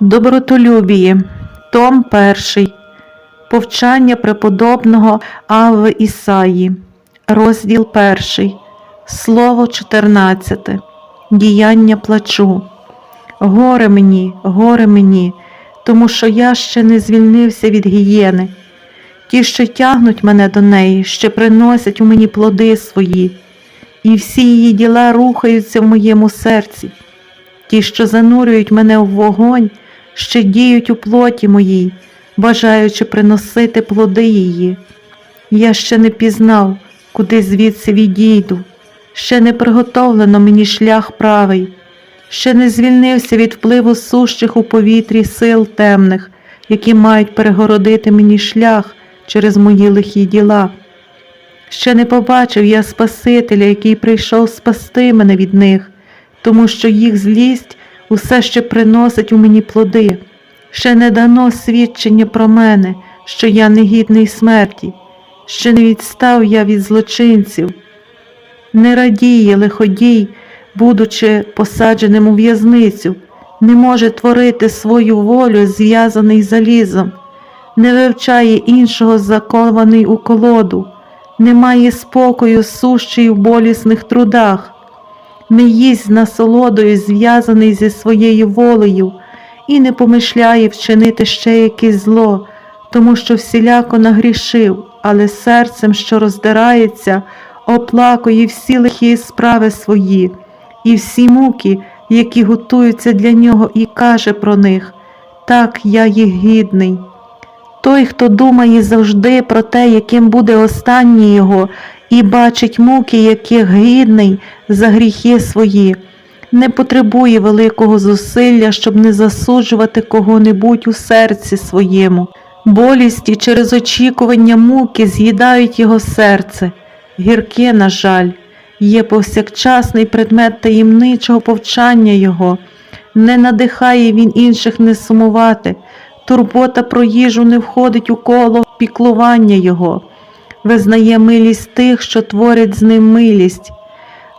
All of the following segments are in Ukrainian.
Добротолюбіє, Том 1. Повчання преподобного Авви Ісаї, розділ 1. Слово 14. Діяння плачу. Горе мені, горе мені, тому що я ще не звільнився від гієни. Ті, що тягнуть мене до неї, ще приносять у мені плоди свої, і всі її діла рухаються в моєму серці. Ті, що занурюють мене в вогонь, ще діють у плоті моїй, бажаючи приносити плоди її. Я ще не пізнав, куди звідси відійду, ще не приготовлено мені шлях правий, ще не звільнився від впливу сущих у повітрі сил темних, які мають перегородити мені шлях через мої лихі діла. Ще не побачив я Спасителя, який прийшов спасти мене від них, тому що їх злість усе ще приносить у мені плоди. Ще не дано свідчення про мене, що я негідний смерті, ще не відстав я від злочинців. Не радіє лиходій, будучи посадженим у в'язницю, не може творити свою волю, зв'язаний залізом, не вивчає іншого закований у колоду, не має спокою сущий в болісних трудах, не їсть насолодою, зв'язаний зі своєю волею, і не помишляє вчинити ще якесь зло, тому що всіляко нагрішив, але серцем, що роздирається, оплакує всі лихі справи свої, і всі муки, які готуються для нього, і каже про них так я їх гідний. Той, хто думає завжди про те, яким буде останній його, і бачить муки, яких гідний за гріхи свої, не потребує великого зусилля, щоб не засуджувати кого-небудь у серці своєму. Болісті через очікування муки з'їдають його серце. Гірке, на жаль, є повсякчасний предмет таємничого повчання його. Не надихає він інших не сумувати, турбота про їжу не входить у коло піклування його, визнає милість тих, що творять з ним милість,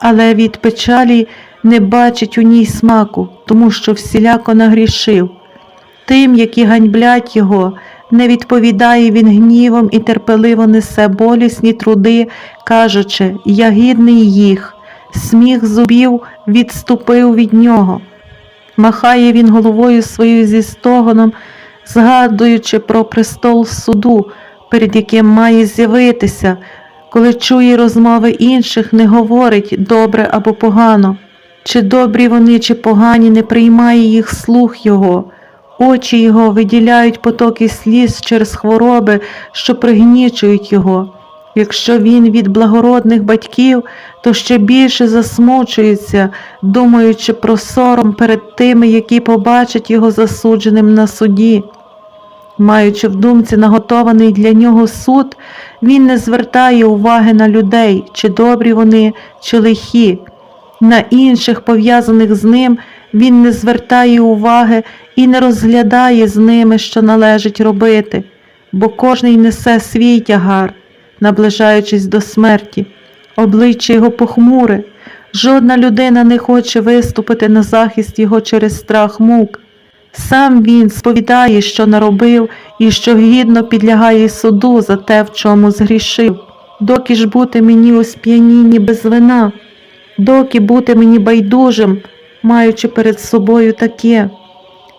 але від печалі не бачить у ній смаку, тому що всіляко нагрішив. Тим, які ганьблять його, не відповідає він гнівом і терпеливо несе болісні труди, кажучи, я гідний їх, сміх зубів відступив від нього. Махає він головою своєю зі стогоном, згадуючи про престол суду, перед яким має з'явитися, коли чує розмови інших, не говорить добре або погано. Чи добрі вони, чи погані, не приймає їх слух його, очі його виділяють потоки сліз через хвороби, що пригнічують його. Якщо він від благородних батьків, то ще більше засмучується, думаючи про сором перед тими, які побачать його засудженим на суді. Маючи в думці наготований для нього суд, він не звертає уваги на людей, чи добрі вони, чи лихі. На інших, пов'язаних з ним, він не звертає уваги і не розглядає з ними, що належить робити, бо кожний несе свій тягар, наближаючись до смерті, обличчя його похмуре, жодна людина не хоче виступити на захист його через страх мук. Сам він сповідає, що наробив, і що гідно підлягає суду за те, в чому згрішив, доки ж бути мені у сп'янінні без вина, доки бути мені байдужим, маючи перед собою таке.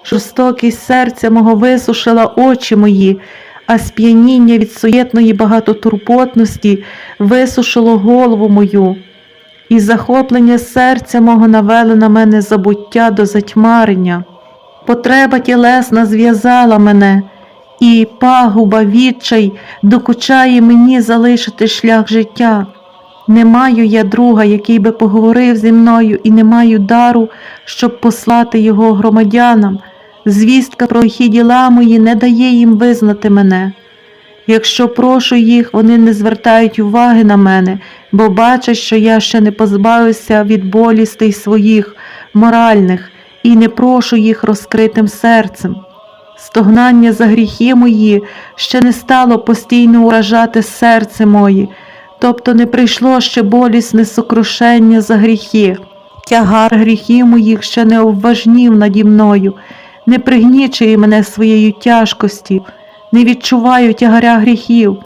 Жорстокість серця мого висушила очі мої, а сп'яніння від суєтної багатотурботності висушило голову мою, і захоплення серця мого навели на мене забуття до затьмарення. Потреба тілесна зв'язала мене, і пагуба відчай докучає мені залишити шлях життя. Не маю я друга, який би поговорив зі мною, і не маю дару, щоб послати його громадянам. Звістка про хі діла мої не дає їм визнати мене. Якщо прошу їх, вони не звертають уваги на мене, бо бачать, що я ще не позбавився від болістей своїх моральних і не прошу їх розкритим серцем. Стогнання за гріхи мої ще не стало постійно уражати серце моє, тобто не прийшло ще болісне сокрушення за гріхи. Тягар гріхів моїх ще не обважнів наді мною, не пригнічує мене своєю тяжкості, не відчуваю тягаря гріхів.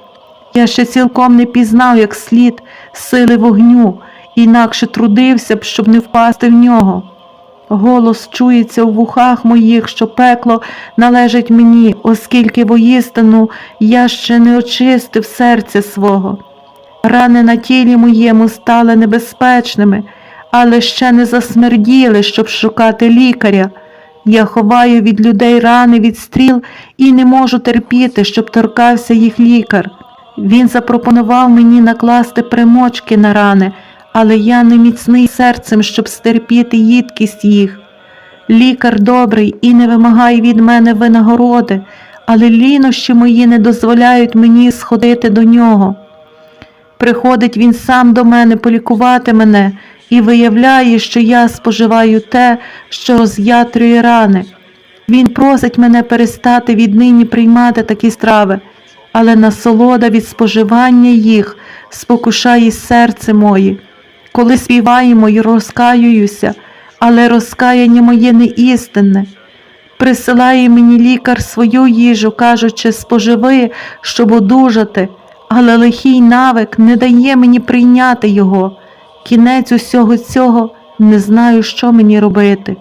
Я ще цілком не пізнав, як слід сили вогню, інакше трудився б, щоб не впасти в нього. Голос чується у вухах моїх, що пекло належить мені, оскільки воістину я ще не очистив серця свого. Рани на тілі моєму стали небезпечними, але ще не засмерділи, щоб шукати лікаря. Я ховаю від людей рани від стріл і не можу терпіти, щоб торкався їх лікар. Він запропонував мені накласти примочки на рани, але я не міцний серцем, щоб стерпіти їдкість їх. Лікар добрий і не вимагає від мене винагороди, але лінощі мої не дозволяють мені сходити до нього. Приходить він сам до мене полікувати мене і виявляє, що я споживаю те, що роз'ятрює рани. Він просить мене перестати віднині приймати такі страви, але насолода від споживання їх спокушає серце моє. Коли співаємо й розкаююся, але розкаяння моє не істинне. Присилає мені лікар свою їжу, кажучи, споживи, щоб одужати, але лихий навик не дає мені прийняти його. Кінець усього цього не знаю, що мені робити.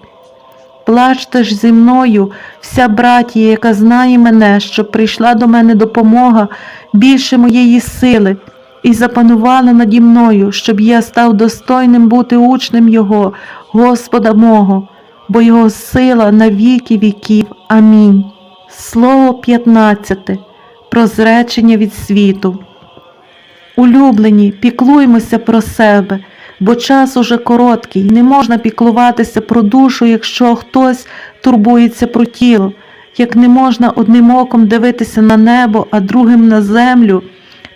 Плачте ж зі мною, вся братія, яка знає мене, що прийшла до мене допомога більше моєї сили, і запанувала наді мною, щоб я став достойним бути учнем Його, Господа мого, бо Його сила на віки віків. Амінь. Слово 15. Про зречення від світу. Улюблені, піклуймося про себе, бо час уже короткий, не можна піклуватися про душу, якщо хтось турбується про тіло, як не можна одним оком дивитися на небо, а другим на землю,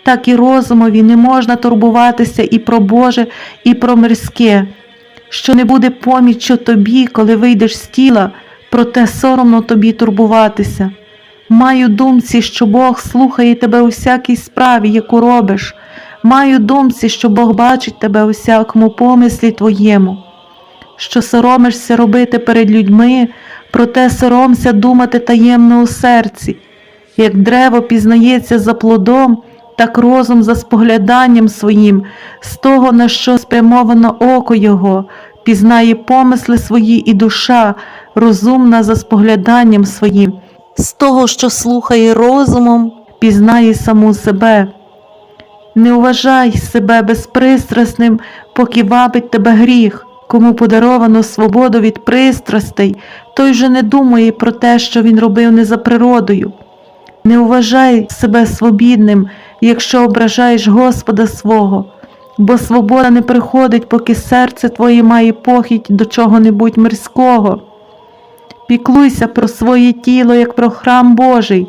так і розумові не можна турбуватися і про Боже, і про мирське, що не буде поміччю тобі, коли вийдеш з тіла, проте соромно тобі турбуватися. Маю думці, що Бог слухає тебе у всякій справі, яку робиш. Маю думці, що Бог бачить тебе у всякому помислі твоєму, що соромишся робити перед людьми, проте соромся думати таємно у серці. Як древо пізнається за плодом, так розум за спогляданням своїм, з того, на що спрямовано око його, пізнає помисли свої і душа, розумна за спогляданням своїм, з того, що слухає розумом, пізнає саму себе. Не вважай себе безпристрасним, поки вабить тебе гріх. Кому подаровано свободу від пристрастей, той же не думає про те, що він робив не за природою. Не вважай себе свобідним, якщо ображаєш Господа свого, бо свобода не приходить, поки серце твоє має похідь до чого-небудь мирського. Піклуйся про своє тіло, як про храм Божий,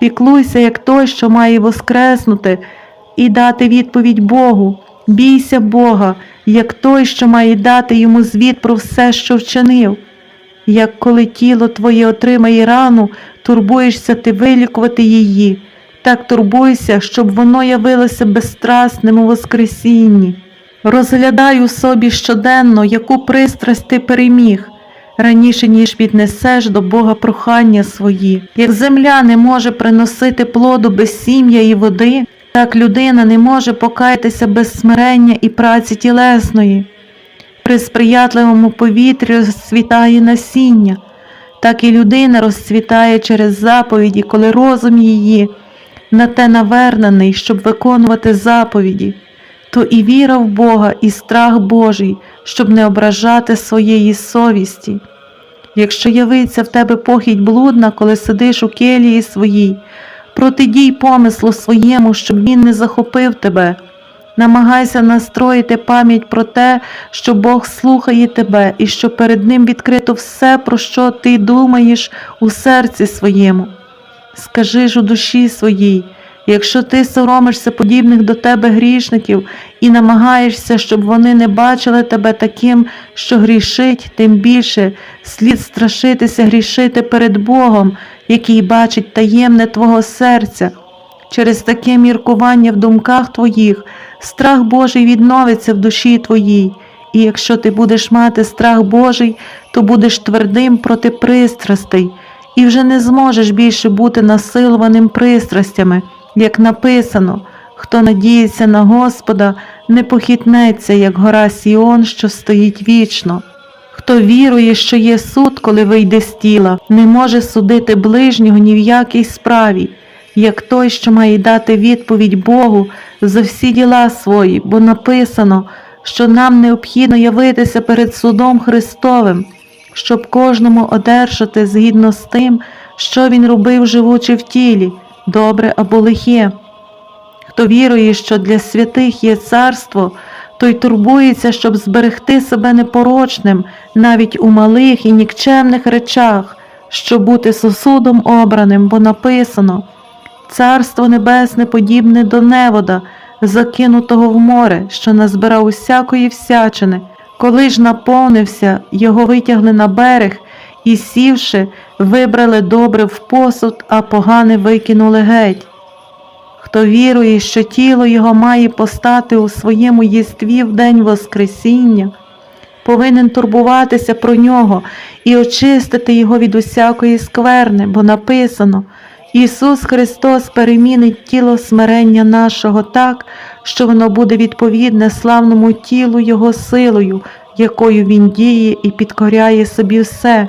піклуйся, як той, що має воскреснути і дати відповідь Богу. Бійся Бога, як той, що має дати йому звіт про все, що вчинив. Як коли тіло твоє отримає рану, турбуєшся ти вилікувати її, так турбуйся, щоб воно явилося безстрасним у Воскресінні. Розглядай у собі щоденно, яку пристрасть ти переміг, раніше ніж піднесеш до Бога прохання свої. Як земля не може приносити плоду без сім'я і води, так людина не може покаятися без смирення і праці тілесної. При сприятливому повітрі розцвітає насіння, так і людина розцвітає через заповіді, коли розум її на те навернений, щоб виконувати заповіді, то і віра в Бога, і страх Божий, щоб не ображати своєї совісті. Якщо явиться в тебе похідь блудна, коли сидиш у келії своїй, протидій помислу своєму, щоб він не захопив тебе. Намагайся настроїти пам'ять про те, що Бог слухає тебе і що перед Ним відкрито все, про що ти думаєш у серці своєму. Скажи ж у душі своїй, якщо ти соромишся подібних до тебе грішників і намагаєшся, щоб вони не бачили тебе таким, що грішить, тим більше слід страшитися грішити перед Богом, який бачить таємне твого серця. Через таке міркування в думках твоїх страх Божий відновиться в душі твоїй, і якщо ти будеш мати страх Божий, то будеш твердим проти пристрастей, і вже не зможеш більше бути насилуваним пристрастями, як написано, хто надіється на Господа, не похитнеться, як гора Сіон, що стоїть вічно. Хто вірує, що є суд, коли вийде з тіла, не може судити ближнього ні в якій справі, як той, що має дати відповідь Богу за всі діла свої, бо написано, що нам необхідно явитися перед судом Христовим, щоб кожному одержати згідно з тим, що він робив, живучи в тілі, добре або лихе. Хто вірує, що для святих є царство, той турбується, щоб зберегти себе непорочним навіть у малих і нікчемних речах, щоб бути сосудом обраним, бо написано Царство небесне подібне до невода, закинутого в море, що назбирав усякої всячини. Коли ж наповнився, його витягли на берег і, сівши, вибрали добре в посуд, а погане викинули геть. Хто вірує, що тіло його має постати у своєму єстві в день Воскресіння, повинен турбуватися про нього і очистити його від усякої скверни, бо написано Ісус Христос перемінить тіло смирення нашого так, що воно буде відповідне славному тілу Його силою, якою Він діє і підкоряє собі все.